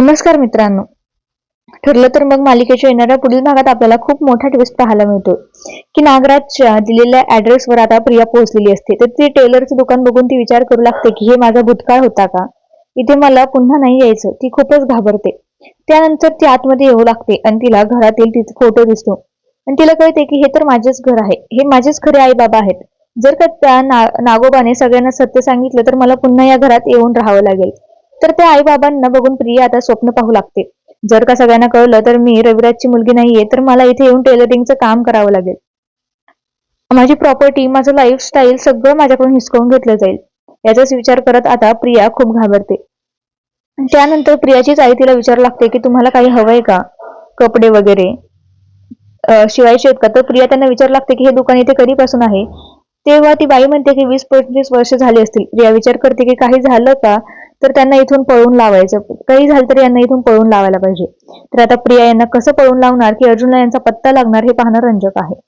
नमस्कार मित्रांनो. ठरलं तर मग मालिकेच्या येणाऱ्या पुढील भागात आपल्याला खूप मोठा ट्विस्ट पाहायला मिळतो की नागराजच्या दिलेल्या ऍड्रेसवर आता प्रिया पोहोचलेली असते. तर ती टेलरचं दुकान बघून ती विचार करू लागते की हे माझा भूतकाळ होता का? इथे मला पुन्हा नाही यायचं. ती खूपच घाबरते. त्यानंतर ती आतमध्ये येऊ लागते आणि तिला घरातील तिचा फोटो दिसतो. आणि तिला कळते की हे तर माझेच घर आहे. हे माझेच खरे आई बाबा आहेत. जर का त्या ना नागोबाने सगळ्यांना सत्य सांगितलं तर मला पुन्हा या घरात येऊन राहावं लागेल. तर त्या आई बाबांना बघून प्रिया आता स्वप्न पाहू लागते. जर का सगळ्यांना कळलं तर मी रविराजची मुलगी नाहीये तर मला इथे येऊन टेलरिंगचं काम करावं लागेल. माझी प्रॉपर्टी माझं लाईफस्टाईल सगळं माझ्याकडून हिसकावून घेतलं जाईल. याचाच विचार करत आता प्रिया खूप घाबरते. त्यानंतर प्रियाचीच आई तिला विचारू लागते की तुम्हाला काही हवंय का? कपडे वगैरे. शिवायचे आहेत का तर प्रिया त्यांना विचारू लागते की हे दुकान इथे कधीपासून आहे? तेव्हा ती बाई म्हणते की वीस पंचवीस वर्ष झाली असतील. प्रिया विचार करते की काही झालं का? तर त्यांना इथून पळून लावायचं. काही झालं तर यांना इथून पळून लावायला पाहिजे. तर आता प्रिया यांना कसं पळून लावणार की अर्जुनला यांचा पत्ता लागणार हे पाहणं रंजक आहे.